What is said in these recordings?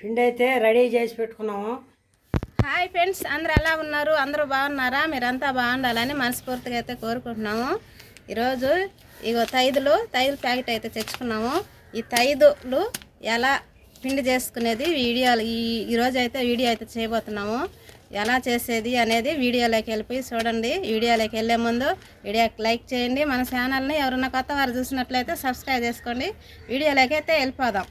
పిండి అయితే రెడీ చేసి పెట్టుకున్నాము. హాయ్ ఫ్రెండ్స్ అందరు ఎలా ఉన్నారు? అందరూ బాగున్నారా? మీరంతా బాగుండాలని మనస్ఫూర్తిగా అయితే కోరుకుంటున్నాము. ఈరోజు ఇగో తైదులు తైదు ప్యాకెట్ అయితే తెచ్చుకున్నాము. ఈ తైదులు ఎలా పిండి చేసుకునేది వీడియోలు ఈ ఈరోజు అయితే వీడియో అయితే చేయబోతున్నాము. ఎలా చేసేది అనేది వీడియోలోకి వెళ్ళిపోయి చూడండి. వీడియోలోకి వెళ్ళే ముందు వీడియోకి లైక్ చేయండి. మన ఛానల్ని ఎవరన్నా కొత్త వారు చూసినట్లయితే సబ్స్క్రైబ్ చేసుకోండి. వీడియోలోకి అయితే వెళ్ళిపోదాం.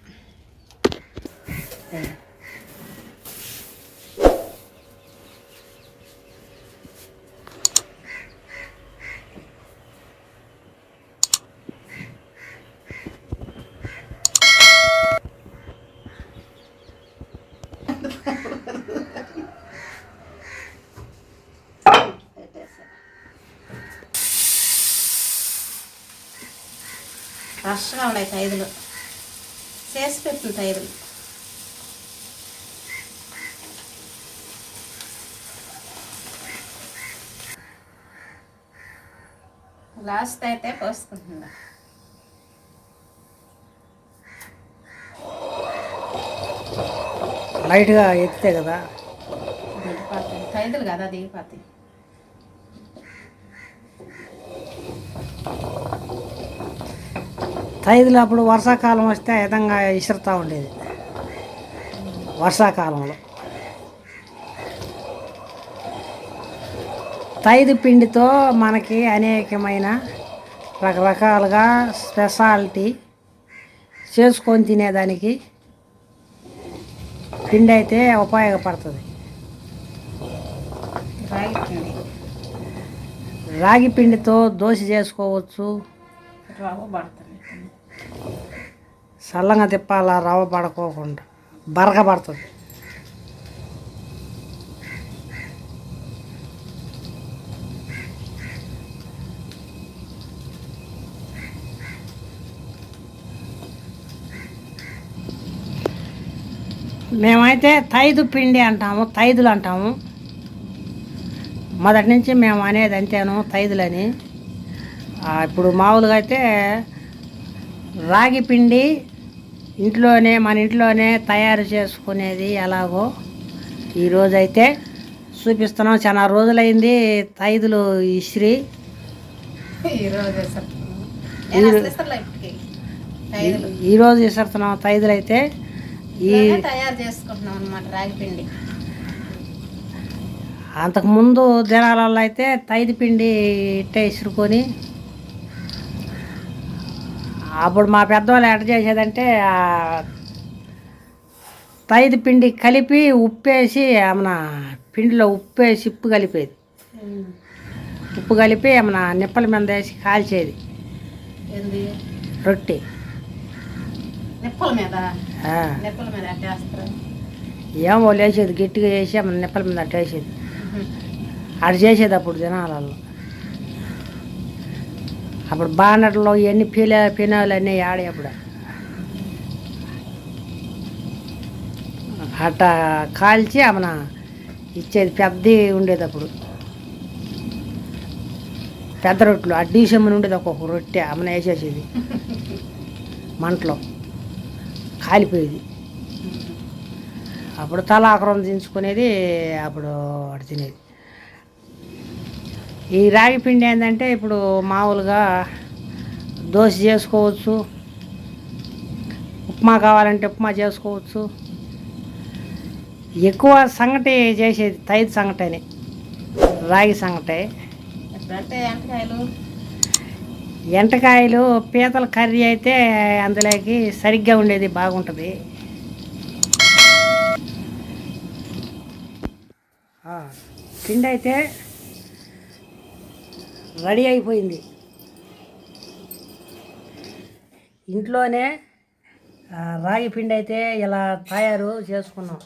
ఫ్రెష్గా ఉన్నాయి తైదులు చేసి పెట్టిన తైదులు లాస్ట్ అయితే పోసుకుంటుందా లైట్గా ఎత్తితే కదా? దిగిపోతాయి కదా దిగిపోతాయి తైదులు అప్పుడు వర్షాకాలం వస్తే ఆ విధంగా ఇసురుతూ ఉండేది. వర్షాకాలంలో. తైదు పిండితో మనకి అనేకమైన రకరకాలుగా స్పెషాలిటీ చేసుకొని తినేదానికి పిండి అయితే ఉపయోగపడుతుంది. రాగి పిండి రాగి పిండితో దోశ చేసుకోవచ్చు. చల్లంగా తిప్పాలా రవ్వ పడుకోకుండా బరక మేమైతే తైదు పిండి అంటాము తైదులు అంటాము. మొదటి నుంచి మేము అనేది అంతేను తైదులని. ఇప్పుడు మామూలుగా అయితే రాగి పిండి ఇంట్లోనే మన ఇంట్లోనే తయారు చేసుకునేది ఎలాగో ఈరోజైతే చూపిస్తున్నాం. చాలా రోజులైంది తైదులు ఇస్త్రీ ఈరోజు ఇస్తున్నాం తైదులు అయితే ఈ తయారు చేసుకుంటున్నాం అనమాట అంతకుముందు దినాలలో అయితే తైదు పిండి ఇట్టే ఇసురుకొని అప్పుడు మా పెద్దవాళ్ళు ఎట్ట చేసేదంటే తైదు పిండి కలిపి ఉప్పేసి మన పిండిలో ఉప్పేసి ఉప్పు కలిపేది. ఉప్పు కలిపి మన నిప్పల మీద వేసి కాల్చేది. ఏంది? రొట్టె. నిప్పల మీద. నిప్పల మీద అట్టేస్తారు. ఏమో వాళ్ళు వేసేది గట్టిగా వేసి మన నిప్పల మీద అట్ట వేసేది అటు చేసేది అప్పుడు జనాలలో. అప్పుడు బానట్లో ఇవన్నీ పీల పినాలు అన్నీ ఆడే అప్పుడు. అట్ట కాల్చి ఆమెన ఇచ్చేది పెద్దది ఉండేది అప్పుడు. పెద్ద రొట్టెలు అడ్డీసమ్మని ఉండేది ఒక్కొక్క రొట్టె ఆమెన వేసేసేది. మంటలో. కాలిపోయేది. అప్పుడు తల ఆకరం దించుకునేది అప్పుడు అటు తినేది. ఈ రాగి పిండి ఏంటంటే ఇప్పుడు మామూలుగా దోశ చేసుకోవచ్చు ఉప్మా కావాలంటే ఉప్మా చేసుకోవచ్చు. ఎక్కువ సంగటి చేసేది తైదు సంగటనే రాగి సంగటి. ఎంటకాయలు పీతల కర్రీ అయితే అందులోకి సరిగ్గా ఉండేది బాగుంటుంది. పిండి అయితే రెడీ అయిపోయింది. ఇంట్లోనే రాగి పిండి అయితే ఇలా తయారు చేసుకున్నాం.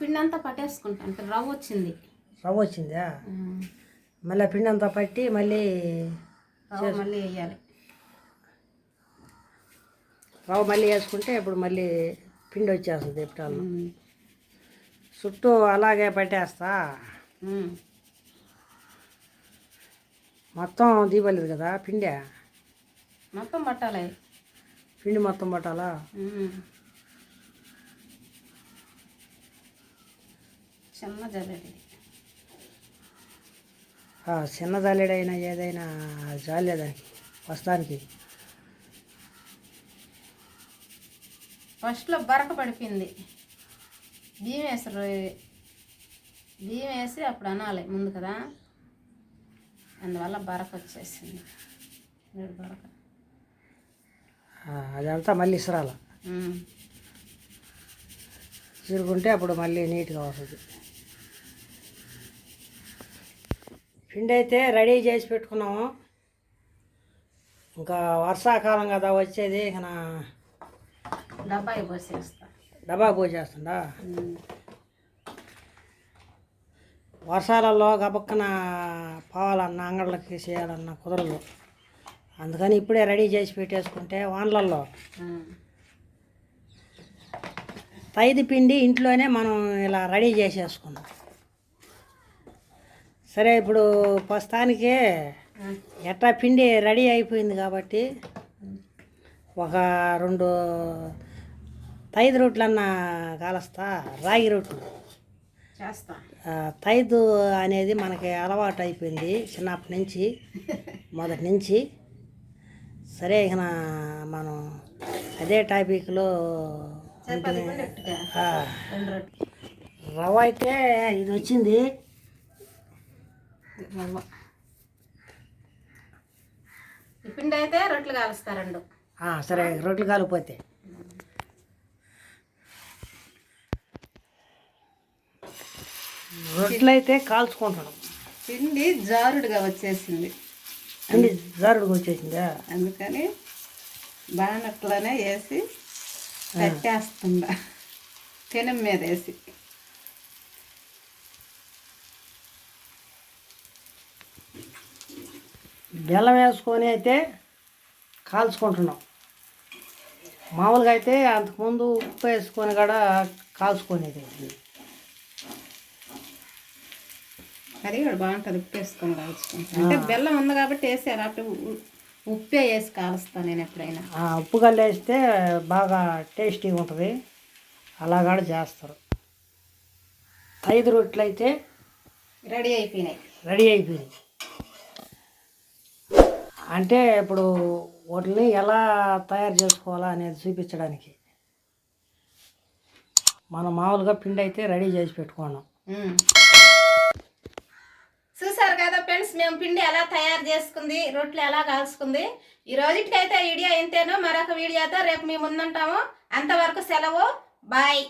పిండి అంతా పట్టేసుకుంటాం అంటే రవ్వ వచ్చింది. రవ్వ వచ్చిందా? మళ్ళీ పిండి అంతా పట్టి మళ్ళీ రవ్వ మళ్ళీ వేయాలి. రవ్వ మళ్ళీ వేసుకుంటే ఇప్పుడు మళ్ళీ పిండి వచ్చేస్తుంది ఎప్పుడు చుట్టూ అలాగే పట్టేస్తా. మొత్తం దీపలేదు కదా పిండి? మొత్తం పట్టాలి. పిండి మొత్తం పట్టాలా. చిన్న జల్లెడి చిన్న జాలేడైనా ఏదైనా జాలే దానికి వస్తానికి ఫస్ట్లో బరక పడిపోయింది. బియ్యం వేసి రొయ్య- బియ్యం వేసి అప్పుడు అనాలి ముందు కదా. అందువల్ల బరక వచ్చేసింది. బరక. అదంతా మళ్ళీ ఇసరాల. ఉమ్. చిరుగుంటే అప్పుడు మళ్ళీ నీట్గా వస్తుంది. పిండి అయితే రెడీ చేసి పెట్టుకున్నాము. ఇంకా వర్షాకాలం కదా వచ్చేది ఇక నా డబ్బాయి పోసేస్తా. డబ్బా పోసేస్తుందా. వర్షాలలో గబక్కన పోవాలన్నా అంగళ్ళకి చేయాలన్నా కుదరదు. అందుకని ఇప్పుడే రెడీ చేసి పెట్టేసుకుంటే వానలలో. ఉమ్. తైది పిండి ఇంట్లోనే మనం ఇలా రెడీ చేసేసుకున్నాం సరే ఇప్పుడు ప్రస్తుతానికి. ఎట్టా పిండి రెడీ అయిపోయింది కాబట్టి ఒక రెండు తైదు రొట్లన్నా కాలస్తా రాగి రొట్లు చేస్తా. తైదు అనేది మనకి అలవాటు అయిపోయింది చిన్నప్పటి నుంచి మొదటి నుంచి. సరే ఇక మనం అదే టాపిక్లో రవ్వ అయితే ఇది వచ్చింది. రవ్వ పిండి అయితే రొట్టెలు కాలుస్తా రెండు. ఆ, సరే రొట్టెలు కాలిపోతే రొట్టెలు అయితే కాల్చుకుంటున్నాం. పిండి జారుడుగా వచ్చేసింది. పిండి జారుడుగా వచ్చేసిందా? అందుకని బాణట్లోనే వేసి కట్టేస్తుందా పెనం మీద వేసి. బెల్లం వేసుకొని అయితే కాల్చుకుంటున్నాం. మామూలుగా అయితే అంతకుముందు ఉప్పు వేసుకొని కూడా కాల్చుకునేది. అది కూడా బాగుంటుంది ఉప్పు వేసుకొని కాల్చుకుంటాను అంటే బెల్లం ఉంది కాబట్టి వేసారు అప్పుడు ఉ- ఉప్పే వేసి కాలుస్తాను నేను ఎప్పుడైనా. ఆ ఉప్పు కల్లు వేస్తే బాగా టేస్టీగా ఉంటుంది. అలా కూడా చేస్తారు. ఐదు రొట్టెలు అయితే రెడీ అయిపోయినాయి. రెడీ అయిపోయింది అంటే ఇప్పుడు వాటిని ఎలా తయారు చేసుకోవాలా అనేది చూపించడానికి. మనం మామూలుగా పిండి అయితే రెడీ చేసి పెట్టుకున్నాం. చూసారు కదా ఫ్రెండ్స్ మేము పిండి ఎలా తయారు చేసుకుంది రొట్టెలు ఎలా కాల్చుకుంది. ఈ రోజుటికైతే ఈ వీడియో ఇంతేనో? మరొక వీడియోతో రేపు మేము ముందుంటాము. అంతవరకు సెలవు. బాయ్.